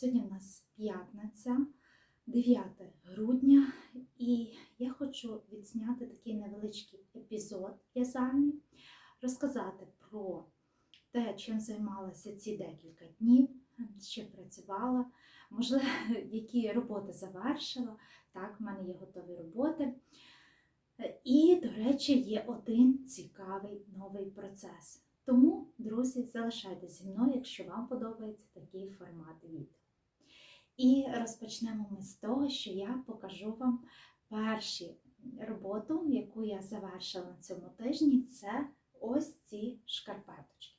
Сьогодні в нас п'ятниця, 9 грудня, і я хочу відзняти такий невеличкий епізод в'язальний, розказати про те, чим займалася ці декілька днів, чим працювала, можливо, які роботи завершила. Так, в мене є готові роботи. І, до речі, є один цікавий новий процес. Тому, друзі, залишайтеся зі мною, якщо вам подобається такий формат відео. І розпочнемо ми з того, що я покажу вам першу роботу, яку я завершила на цьому тижні, це ось ці шкарпеточки.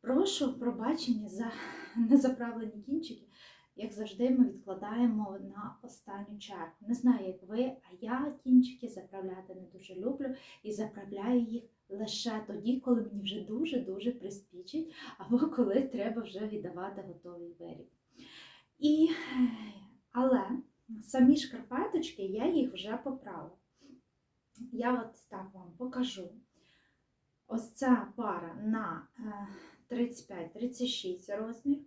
Прошу пробачення за незаправлені кінчики. Як завжди, ми відкладаємо на останню чергу. Не знаю, як ви, а я кінчики заправляти не дуже люблю і заправляю їх лише тоді, коли мені вже дуже-дуже приспічить, або коли треба вже віддавати готовий виріб. І, Але самі шкарпеточки, я їх вже поправила. Я от так вам покажу. Ось ця пара на 35-36 розмір.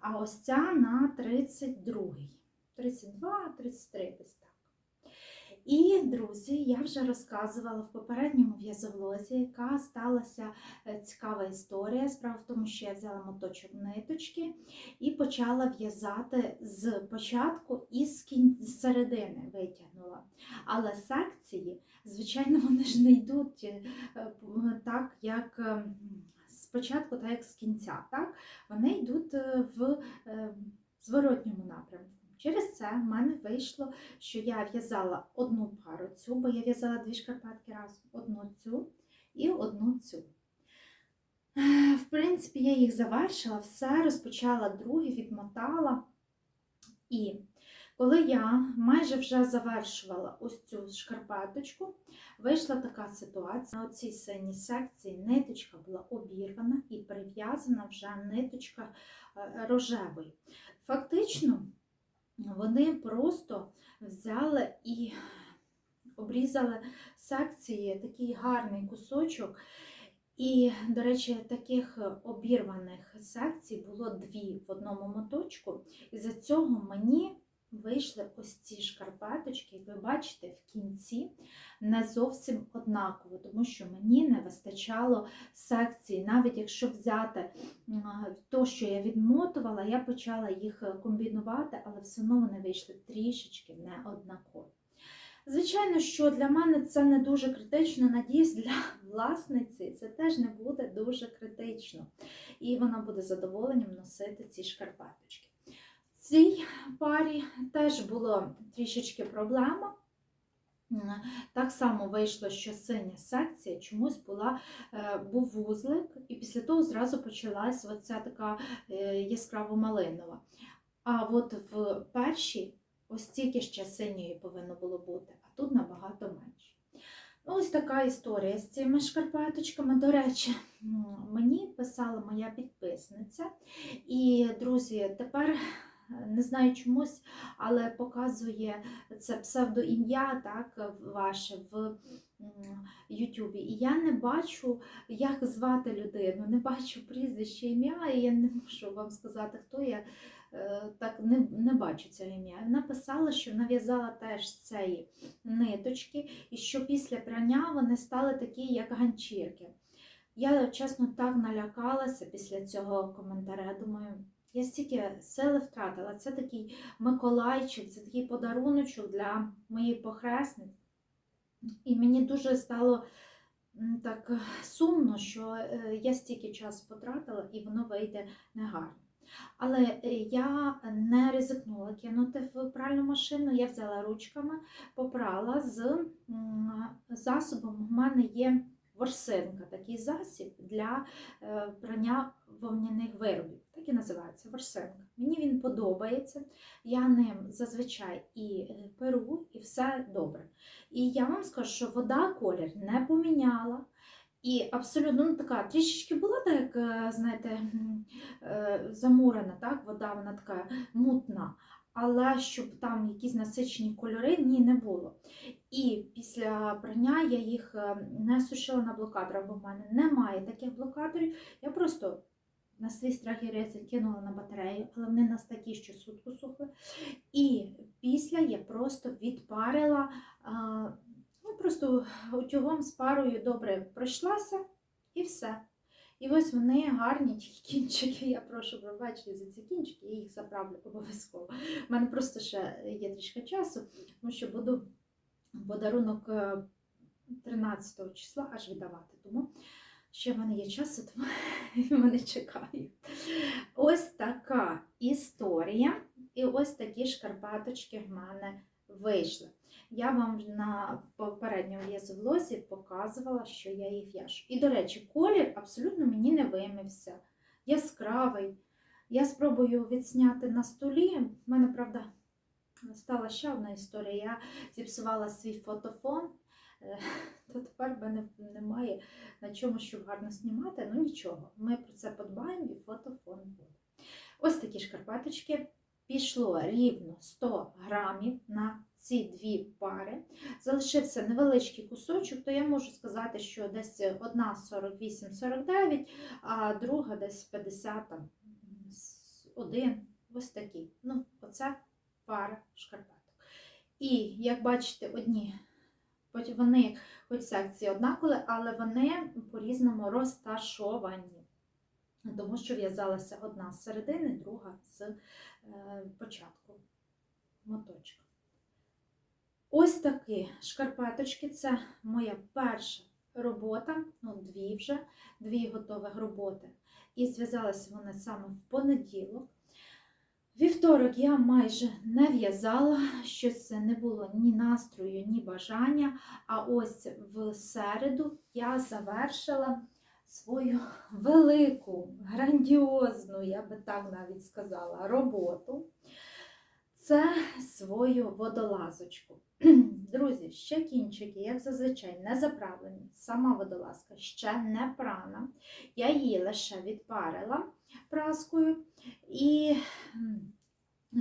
А ось ця на 32, 32, 33 десь так. І, друзі, я вже розказувала в попередньому в'язовлозі, яка сталася цікава історія. Справа в тому, що я взяла моточок ниточки і почала в'язати з початку і з, середини витягнула. Але секції, звичайно, вони ж не йдуть так, як спочатку, так як з кінця, так? вони йдуть в зворотньому напрямку. Через це в мене вийшло, що я в'язала одну пару цю, бо я в'язала дві шкарпетки разом, одну цю і одну цю. В принципі, я їх завершила, все, розпочала другий, відмотала. І коли я майже вже завершувала ось цю шкарпеточку, вийшла така ситуація. На цій синій секції ниточка була обірвана і прив'язана вже ниточка рожевою. Фактично, вони просто взяли і обрізали секції, такий гарний кусочок. І, до речі, таких обірваних секцій було дві в одному моточку. І за цього мені вийшли ось ці шкарпеточки, ви бачите, в кінці не зовсім однаково, тому що мені не вистачало секції. Навіть якщо взяти то, що я відмотувала, я почала їх комбінувати, але все одно вони вийшли трішечки не однакові. Звичайно, що для мене це не дуже критично, надіюсь, для власниці це теж не буде дуже критично. І вона буде задоволенням носити ці шкарпеточки. Цій парі теж було трішечки проблема. Так само вийшло, що синя секція чомусь була, був вузлик, і після того зразу почалась оця така яскраво малинова. А от в першій ось тільки ще синьої повинно було бути, а тут набагато менше. Ось така історія з цими шкарпеточками. До речі, мені писала моя підписниця. І, друзі, тепер не знаю чомусь, але показує це псевдоім'я так, ваше в Ютубі. І я не бачу, як звати людину, не бачу прізвище ім'я, і я не можу вам сказати, хто я. Так не не бачу це ім'я. Вона писала, що нав'язала теж цієї ниточки, і що після прання вони стали такі, як ганчірки. Я, чесно, так налякалася після цього коментаря. Думаю, я стільки сили втратила. Це такий Миколайчик, це такий подаруночок для моєї похресниці. І мені дуже стало так сумно, що е, я стільки часу потратила і воно вийде негарно. Але е, я не ризикнула кинути в пральну машину, я взяла ручками, попрала з засобом. У мене є ворсинка, такий засіб для е, прання вовняних виробів. Так і називається ворсинка. Мені він подобається, я ним зазвичай і е, перу, і все добре. І я вам скажу, що вода колір не поміняла. І абсолютно ну, така трішечки була, так, е, знаєте, замурена, так, вода, вона така мутна але щоб там якісь насичені кольори, ні, не було. І після прання я їх е, не сушила на блокаторах, бо в мене немає таких блокаторів. Я просто на свій страх і ризик кинула на батарею, але вони нас такі, що сутку сухли. І після я просто відпарила, ну просто утюгом з парою добре пройшлася і все. І ось вони гарні, тільки кінчики. Я прошу пробачення за ці кінчики, я їх заправлю обов'язково. У мене просто ще є трішки часу, тому що буду подарунок е, 13 числа аж віддавати. Тому ще в мене є часу, тому мене чекають. Ось така історія. І ось такі шкарпеточки в мене вийшли. Я вам на попередньому в'язовлозі показувала, що я їх в'яжу. І, до речі, колір абсолютно мені не вимився. Яскравий. Я спробую відсняти на столі. У мене, правда, стала ще одна історія. Я зіпсувала свій фотофон, то тепер в мене немає на чому, щоб гарно знімати. Ну нічого, ми про це подбаємо і фотофон буде. Ось такі шкарпеточки. Пішло рівно 100 грамів на ці дві пари. Залишився невеличкий кусочок, то я можу сказати, що десь одна 48-49, а друга десь 50 один. Ось такий. Ну, оце пара шкарпеток. І як бачите, одні, хоч вони, хоч секції однакові, але вони по-різному розташовані. Тому що в'язалася одна з середини, друга з е, початку моточка. Ось такі шкарпеточки це моя перша робота, ну дві вже, дві готових роботи. І зв'язалися вони саме в понеділок. Вівторок я майже не в'язала, щось не було ні настрою, ні бажання. А ось в середу я завершила свою велику, грандіозну, я би так навіть сказала, роботу. Це свою водолазочку. Друзі, ще кінчики, як зазвичай, не заправлені. Сама водолазка ще не прана. Я її лише відпарила праскою і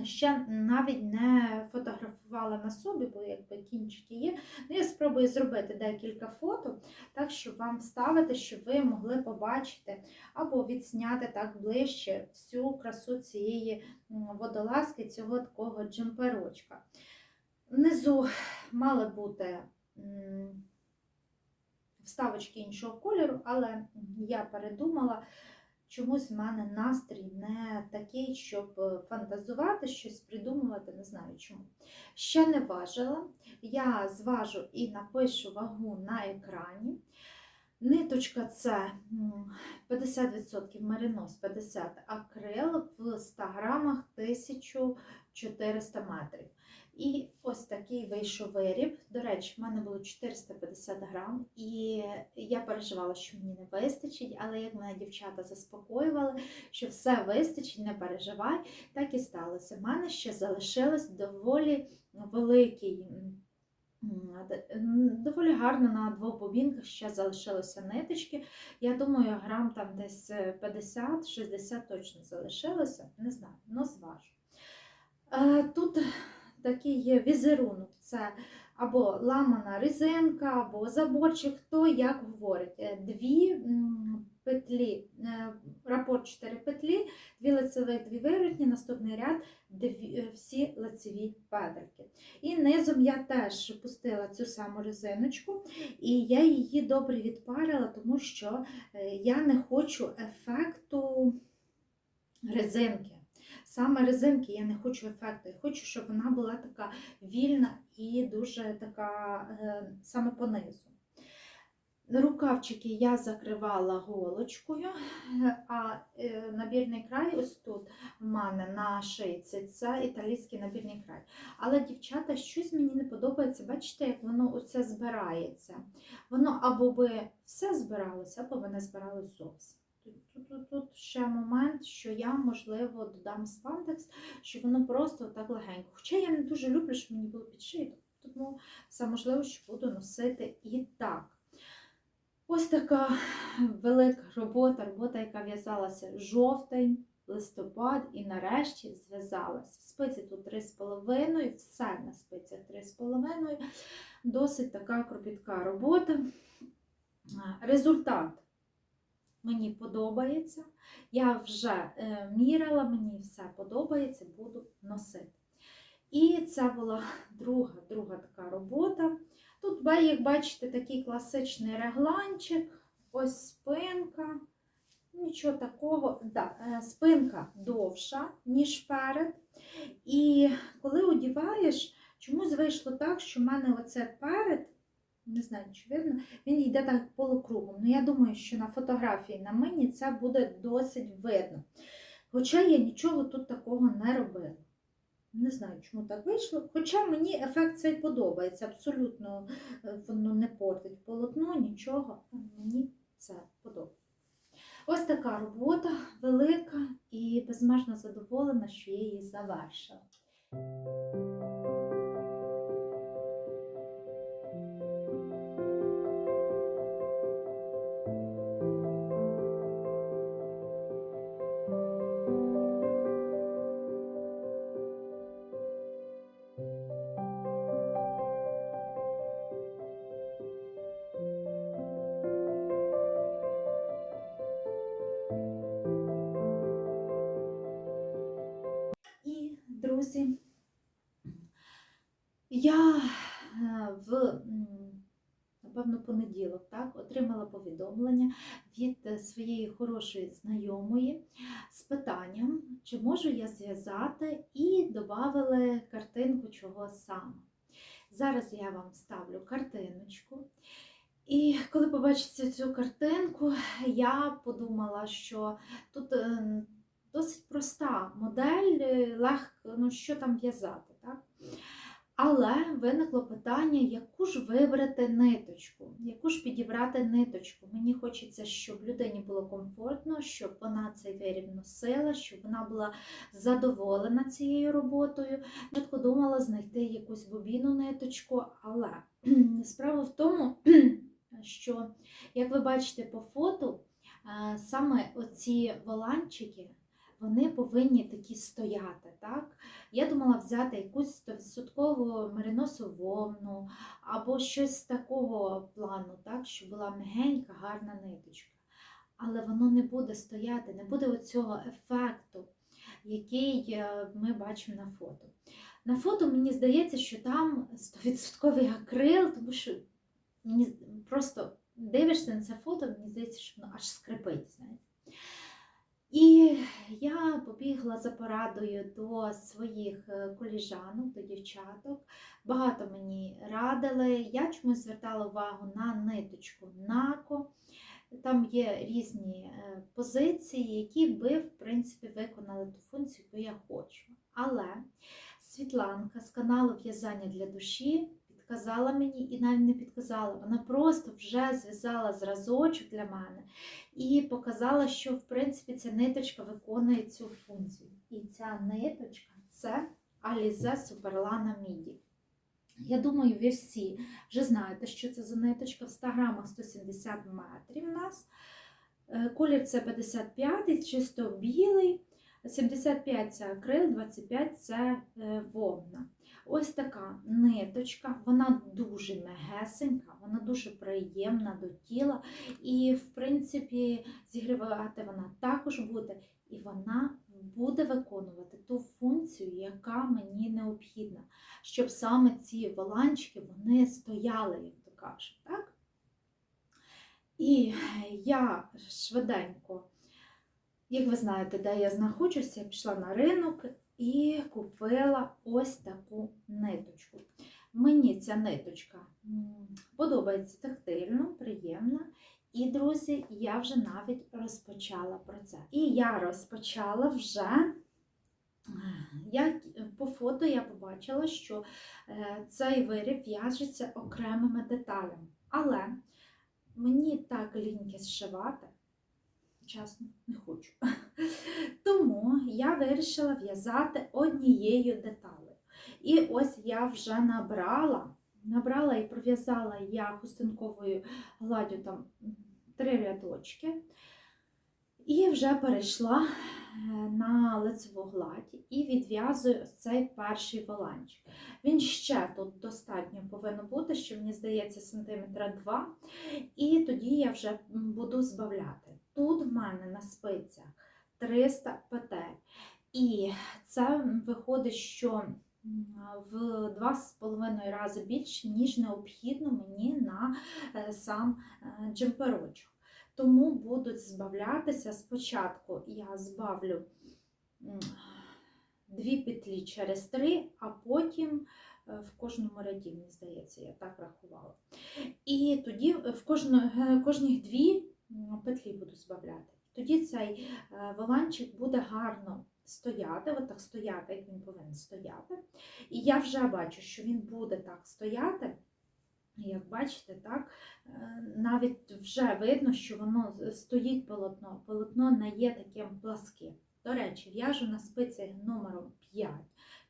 ще навіть не фотографувала на собі, бо якби кінчики є. Ну, я спробую зробити декілька фото, так щоб вам вставити, щоб ви могли побачити або відсняти так ближче всю красу цієї водолазки, цього такого джемперочка. Внизу мали бути вставочки іншого кольору, але я передумала. Чомусь в мене настрій не такий, щоб е, фантазувати, щось придумувати, не знаю чому. Ще не важила. Я зважу і напишу вагу на екрані. Ниточка це 50% меринос, 50 акрил в 100 грамах 1400 метрів. І ось такий вийшов виріб. До речі, в мене було 450 грам, і я переживала, що мені не вистачить, але як мене дівчата заспокоювали, що все вистачить, не переживай, так і сталося. В мене ще залишилось доволі великий. Доволі гарно на двох бобінках ще залишилося ниточки. Я думаю, грам там десь е, 50-60 точно залишилося. Не знаю, но зважу. Е, Тут такий є візерунок. Це або ламана резинка, або заборчик, хто як говорить. Е, Дві петлі, е, рапорт 4 петлі, дві лицевих, дві виворотні, наступний ряд, дві, е, всі лицеві педрики. І низом я теж пустила цю саму резиночку, і я її добре відпарила, тому що я не хочу ефекту резинки. Саме резинки я не хочу ефекту. Я хочу, щоб вона була така вільна і дуже така е, саме по низу. Рукавчики я закривала голочкою, а е, набірний край ось тут в мене на шийці, це італійський набірний край. Але, дівчата, щось мені не подобається. Бачите, як воно оце збирається. Воно або би все збиралося, або би не збиралось зовсім. Тут, тут, тут, ще момент, що я, можливо, додам спандекс, що воно просто так легенько. Хоча я не дуже люблю, щоб мені було підшито, тому все можливо, що буду носити і так. Ось така велика робота, робота, яка в'язалася жовтень, листопад, і нарешті зв'язалася. Спиці тут 3,5, все на спицях 3,5. Досить така кропітка робота. Результат мені подобається. Я вже е, міряла, мені все подобається, буду носити. І це була друга, друга така робота. Тут, як бачите, такий класичний регланчик, ось спинка. Нічого такого. Да, е, спинка довша, ніж перед. І коли одіваєш, чомусь вийшло так, що в мене оце перед, не знаю, чи видно, він йде так полукругом. Ну, я думаю, що на фотографії на мені це буде досить видно. Хоча я нічого тут такого не робила. Не знаю, чому так вийшло. Хоча мені ефект цей подобається. Абсолютно е, воно не портить полотно, нічого. Мені це подобається. Ось така робота велика і безмежно задоволена, що я її завершила. Повідомлення від е, своєї хорошої знайомої з питанням, чи можу я зв'язати, і додали картинку чого саме. Зараз я вам ставлю картиночку. І коли побачите цю картинку, я подумала, що тут е, досить проста модель, е, легко, ну що там в'язати, так? Але виникло питання, яку ж вибрати ниточку, яку ж підібрати ниточку. Мені хочеться, щоб людині було комфортно, щоб вона цей виріб носила, щоб вона була задоволена цією роботою. Спочатку думала знайти якусь бобіну ниточку, але справа в тому, що, як ви бачите по фото, е, саме оці воланчики, вони повинні такі стояти. так? Я думала взяти якусь 100% мериносу вовну або щось такого плану, так? щоб була м'ягенька, гарна ниточка. Але воно не буде стояти, не буде оцього ефекту, який е, ми бачимо на фото. На фото мені здається, що там 100% акрил, тому що мені просто дивишся на це фото, мені здається, що воно аж скрипить. Знаєте. І я побігла за порадою до своїх е, коліжанок, до дівчаток. Багато мені радили. Я чомусь звертала увагу на ниточку нако. Там є різні е, позиції, які би, в принципі, виконали ту функцію, яку я хочу. Але Світланка з каналу В'язання для душі підказала мені і навіть не підказала. Вона просто вже зв'язала зразочок для мене і показала, що в принципі ця ниточка виконує цю функцію. І ця ниточка це Alize Superlana Midi. Я думаю, ви всі вже знаєте, що це за ниточка. В 100 грамах 170 метрів у нас. Е, Колір це 55, чисто білий. 75 це акрил, 25 це е, вовна. Ось така ниточка, вона дуже мегесенька, вона дуже приємна до тіла. І, в принципі, зігрівати вона також буде, і вона буде виконувати ту функцію, яка мені необхідна, щоб саме ці воланчики вони стояли, як то кажуть. Так? І я швиденько. Як ви знаєте, де я знаходжуся, я пішла на ринок і купила ось таку ниточку. Мені ця ниточка подобається тактильно, приємна. І, друзі, я вже навіть розпочала про це. І я розпочала вже. Я, по фото я побачила, що е, цей виріб в'яжеться окремими деталями. Але мені так ліньки зшивати, чесно, не хочу. Тому я вирішила в'язати однією деталею. І ось я вже набрала, набрала і пров'язала я хустинковою гладдю там три рядочки. І вже перейшла е, на лицеву гладь і відв'язую цей перший воланчик. Він ще тут достатньо повинен бути, що мені здається, сантиметра два. І тоді я вже буду збавляти. Тут в мене на спицях 300 петель. І це виходить, що в 2,5 рази більше, ніж необхідно мені на е, сам е, джемперочок. Тому будуть збавлятися спочатку. Я збавлю дві петлі через три, а потім е, в кожному ряді, мені здається, я так рахувала. І тоді в кожних дві петлі буду збавляти. Тоді цей е, воланчик буде гарно стояти, отак стояти, як він повинен стояти. І я вже бачу, що він буде так стояти. Як бачите, так, е, навіть вже видно, що воно стоїть полотно. Полотно не є таким пласким. До речі, в'яжу на спиці номером 5.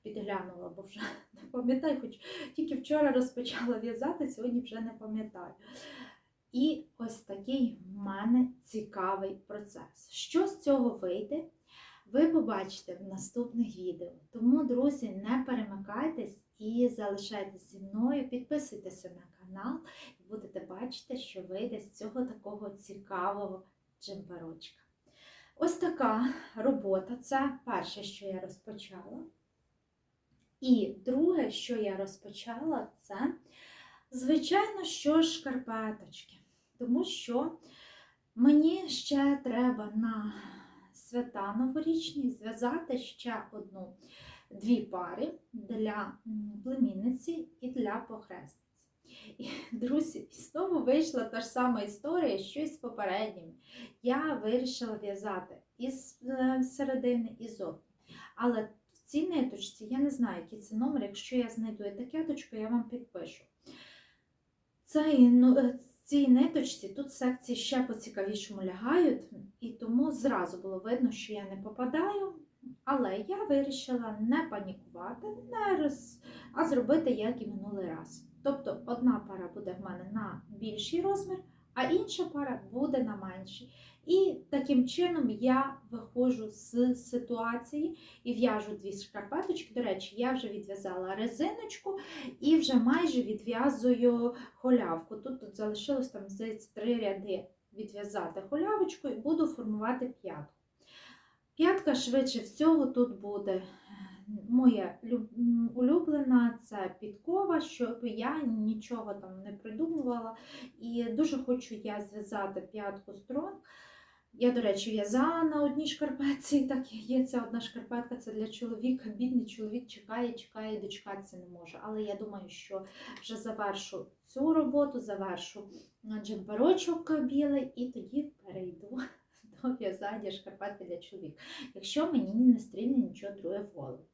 Підглянула, бо вже не пам'ятаю, хоч тільки вчора розпочала в'язати, сьогодні вже не пам'ятаю. І ось такий в мене цікавий процес. Що з цього вийде, ви побачите в наступних відео. Тому, друзі, не перемикайтесь і залишайтесь зі мною, підписуйтеся на канал і будете бачити, що вийде з цього такого цікавого джемперочка. Ось така робота. Це перше, що я розпочала. І друге, що я розпочала, це, звичайно, що шкарпеточки. Тому що мені ще треба на свята новорічні зв'язати ще одну дві пари для племінниці і для похресниці. І, друзі, знову вийшла та ж сама історія, що і з попередніми. Я вирішила в'язати із е, середини і зовні. Але в цій ниточці я не знаю, який це номер. Якщо я знайду етикеточку, я вам підпишу. Цей, ну, е, цій ниточці тут секції ще по-цікавішому лягають, і тому зразу було видно, що я не попадаю. Але я вирішила не панікувати, не роз... а зробити як і минулий раз. Тобто одна пара буде в мене на більший розмір, а інша пара буде на менший. І таким чином я виходжу з ситуації і в'яжу дві шкарпеточки. До речі, я вже відв'язала резиночку і вже майже відв'язую холявку. Тут, тут залишилось там, здається, три ряди відв'язати холявочку і буду формувати п'ятку. П'ятка швидше всього тут буде моя улюблена, це підкова, щоб я нічого там не придумувала. І дуже хочу я зв'язати п'ятку строн. Я, до речі, в'язала на одній шкарпетці, і так є ця одна шкарпетка, це для чоловіка. Бідний чоловік чекає, чекає, дочекатися не може. Але я думаю, що вже завершу цю роботу, завершу джемперочок білий і тоді перейду в'язання шкарпетки для чоловіка. Якщо мені не стрільне нічого друге в голову.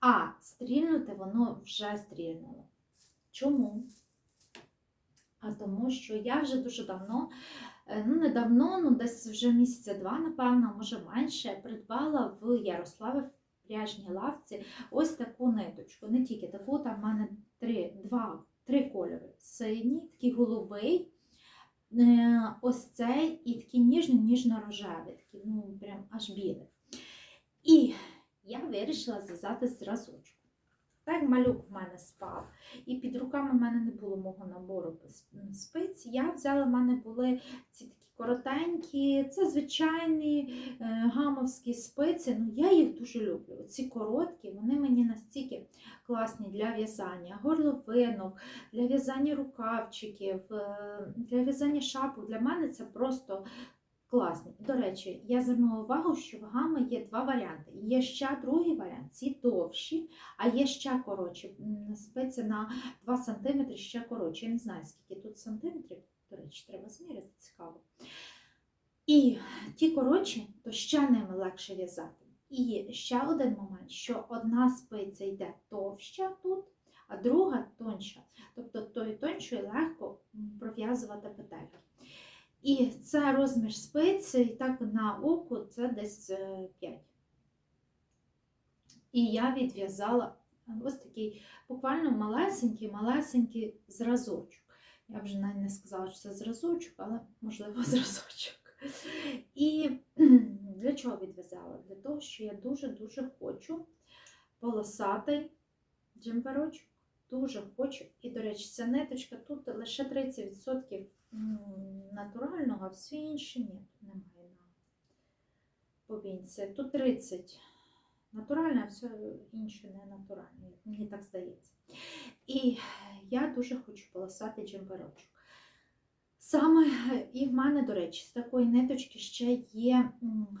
А стрільнути воно вже стрільнуло. Чому? А тому що я вже дуже давно, е, ну не давно, ну десь вже місяця два, напевно, може менше, придбала в Ярославі в пряжній лавці ось таку ниточку. Не тільки таку, там в мене три, два, три кольори. Синій, такий голубий, ось цей і такий ніжний, ніжно-рожевий, такий, ну прям аж білий. І я вирішила зв'язати зразочок. Так, малюк в мене спав, і під руками в мене не було мого набору спиць. Я взяла, в мене були ці такі коротенькі, це звичайні е, гамовські спиці. Ну, я їх дуже люблю. Ці короткі, вони мені настільки класні для в'язання горловинок, для в'язання рукавчиків, е, для в'язання шапок. Для мене це просто класні. До речі, я звернула увагу, що в гами є два варіанти. Є ще другий варіант, ці довші, а є ще коротші. Спиці на 2 см ще коротші. Я не знаю, скільки тут сантиметрів. До речі, треба зміряти, цікаво. І ті коротші, то ще ними легше в'язати. І ще один момент, що одна спиця йде товща тут, а друга тонша. Тобто тою тоншою легко пров'язувати. І це розмір спиці, і так на око це десь 5. І я відв'язала ось такий буквально малесенький, малесенький зразочок. Я вже навіть не сказала, що це зразочок, але можливо зразочок. І для чого відв'язала? Для того, що я дуже-дуже хочу полосатий джемперочок. Дуже хочу. І, до речі, ця ниточка тут лише 30% м, Ну, натурального, а все інше ні, немає ну. на повінці. Тут 30 натуральне, а все інше не натуральне, мені так здається. І я дуже хочу полосати чимбарочок. Саме, і в мене, до речі, з такої ниточки ще є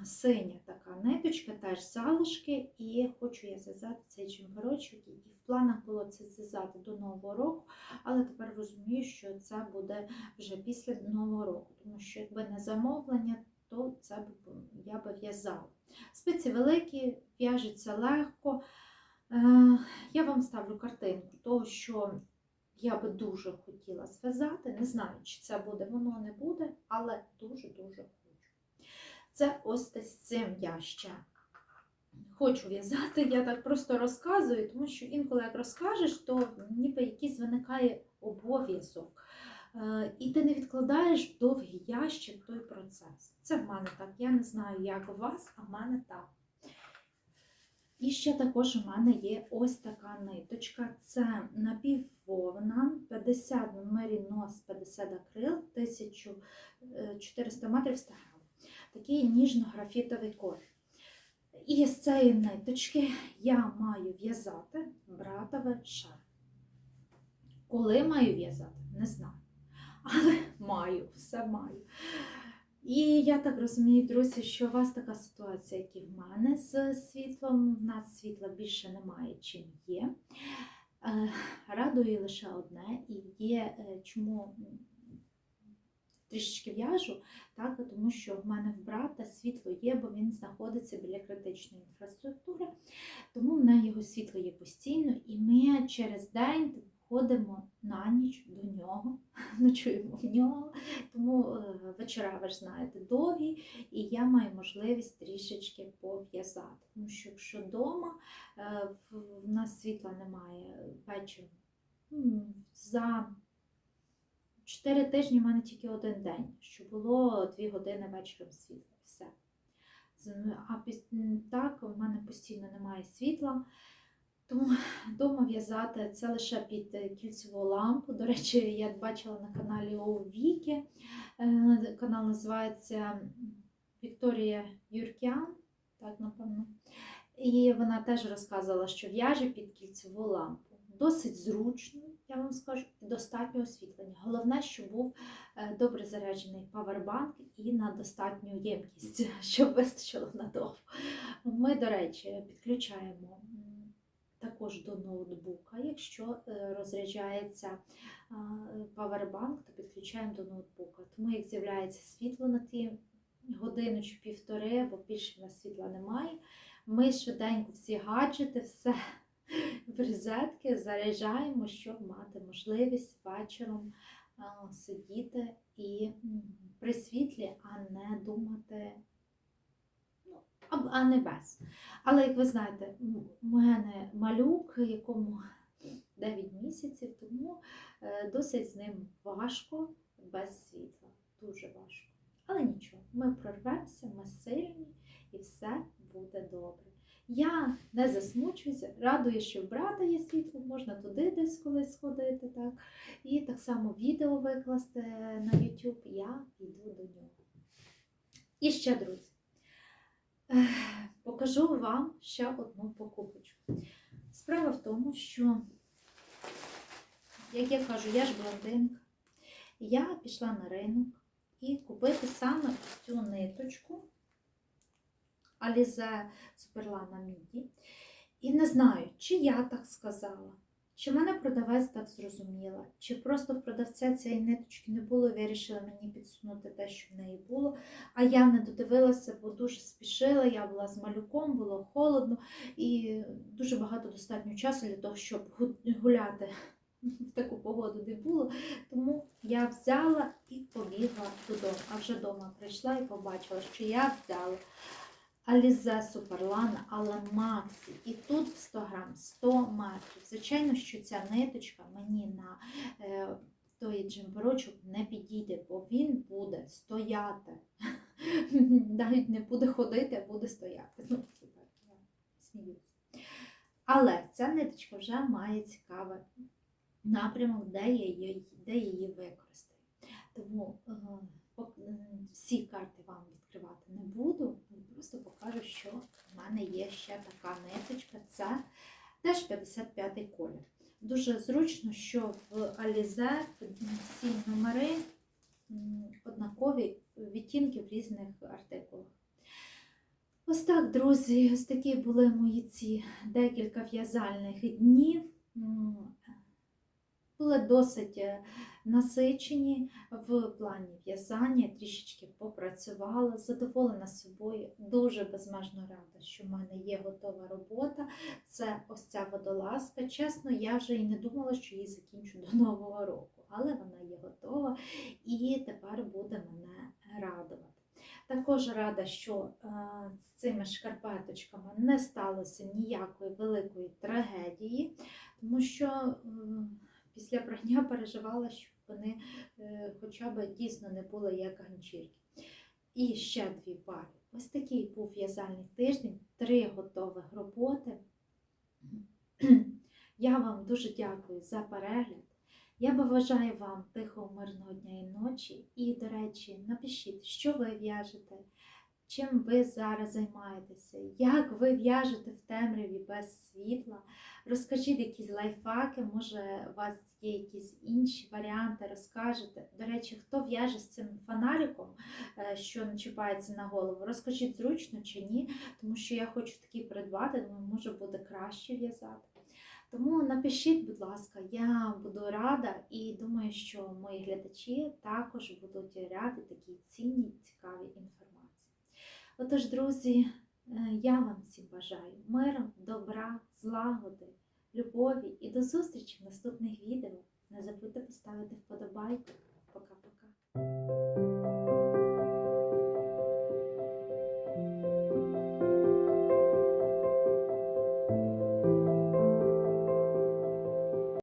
синя така ниточка, теж залишки, і хочу я зв'язати цей джемперочок. І в планах було це зв'язати до Нового року, але тепер розумію, що це буде вже після Нового року, тому що якби не замовлення, то це б я би в'язала. Спиці великі, в'яжеться легко. Е, Я вам ставлю картинку того, що я би дуже хотіла зв'язати. Не знаю, чи це буде, воно не буде, але дуже-дуже хочу. Це ось з цим я ще хочу в'язати. Я так просто розказую, тому що інколи як розкажеш, то ніби якийсь виникає обов'язок. Е, І ти не відкладаєш в довгий ящик той процес. Це в мене так. Я не знаю, як у вас, а в мене так. І ще також у мене є ось така ниточка. Це напіввовна, 50 мерінос, 50 акрил, 1400 метрів 100 грам. Такий ніжно-графітовий колір. І з цієї ниточки я маю в'язати братове шар. Коли маю в'язати, не знаю. Але маю, все маю. І я так розумію, друзі, що у вас така ситуація, як і в мене з світлом. В нас світла більше немає, чим є. Е, Радує лише одне, і є е, чому трішечки в'яжу, так, тому що в мене в брата світло є, бо він знаходиться біля критичної інфраструктури, тому в неї його світло є постійно, і ми через день ходимо на ніч до нього, ночуємо в нього. Тому е, вечора, ви ж знаєте, довгі, і я маю можливість трішечки пов'язати. Тому що якщо вдома в в нас світла немає вечором, за 4 тижні в мене тільки один день, що було 2 години вечором світла. Все. А так, в мене постійно немає світла. Тому вдома в'язати це лише під е, кільцеву лампу. До речі, я бачила на каналі Віки. Е, Канал називається Вікторія Юркян, так напевно. І вона теж розказувала, що в'яже під кільцеву лампу. Досить зручно, я вам скажу, і достатньо освітлення. Головне, щоб був е, добре заряджений павербанк і на достатню ємкість, щоб вистачило надовго. Ми, до речі, підключаємо також до ноутбука. Якщо е, розряджається павербанк, то підключаємо до ноутбука. Тому як з'являється світло на ті годину чи півтори, бо більше в нас світла немає. Ми швиденько всі гаджети, все в розетки заряджаємо, щоб мати можливість вечором сидіти і при світлі, а не думати, а, не без. Але як ви знаєте, у мене малюк, якому 9 місяців, тому е, досить з ним важко без світла. Дуже важко. Але нічого, ми прорвемося, ми сильні і все буде добре. Я не засмучуюся, радую, що в брата є світло, можна туди десь колись сходити. Так? І так само відео викласти на YouTube, я йду до нього. І ще, друзі, покажу вам ще одну покупочку. Справа в тому, що, як я кажу, я ж блондинка. Я пішла на ринок і купити саме цю ниточку Alize Superlana Midi. І не знаю, чи я так сказала, чи мене продавець так зрозуміла, чи просто в продавця цієї ниточки не було, і вирішила мені підсунути те, що в неї було. А я не додивилася, бо дуже спішила, я була з малюком, було холодно і дуже багато достатньо часу для того, щоб гуляти в таку погоду не було. Тому я взяла і побігла додому. А вже вдома прийшла і побачила, що я взяла Алізе Суперлана, але Максі. І тут в 100 грам 100 метрів. Звичайно, що ця ниточка мені на е, той джемперочок не підійде, бо він буде стояти. Навіть не буде ходити, а буде стояти. Ну, це я сміюся. Але ця ниточка вже має цікавий напрямок, де я її, де її використаю. Тому е, всі карти вам відкривати не буду. Просто покажу, що в мене є ще така ниточка. Це теж 55 колір. Дуже зручно, що в Alize всі номери однакові відтінки в різних артикулах. Ось так, друзі, ось такі були мої ці декілька в'язальних днів. Були досить е, насичені в плані в'язання, трішечки попрацювала, задоволена собою, дуже безмежно рада, що в мене є готова робота. Це ось ця водолазка. Чесно, я вже і не думала, що її закінчу до Нового року, але вона є готова і тепер буде мене радувати. Також рада, що е, з цими шкарпеточками не сталося ніякої великої трагедії, тому що після прання переживала, щоб вони е, хоча б дійсно не були як ганчірки. І ще дві пари. Ось такий був в'язальний тиждень, три готових роботи. Я вам дуже дякую за перегляд. Я бажаю вам тихого, мирного дня і ночі. І, до речі, напишіть, що ви в'яжете, чим ви зараз займаєтеся, як ви в'яжете в темряві без світла. Розкажіть якісь лайфхаки, може, у вас є якісь інші варіанти, розкажете. До речі, хто в'яже з цим фонариком, е, що начіпається на голову, розкажіть зручно чи ні, тому що я хочу такий придбати, думаю, може буде краще в'язати. Тому напишіть, будь ласка, я буду рада і думаю, що мої глядачі також будуть раді такій цінній, цікавій інформації. Отож, друзі, е, я вам всім бажаю миру, добра, злагоди, любові і до зустрічі в наступних відео. Не забудьте поставити вподобайку. Пока-пока.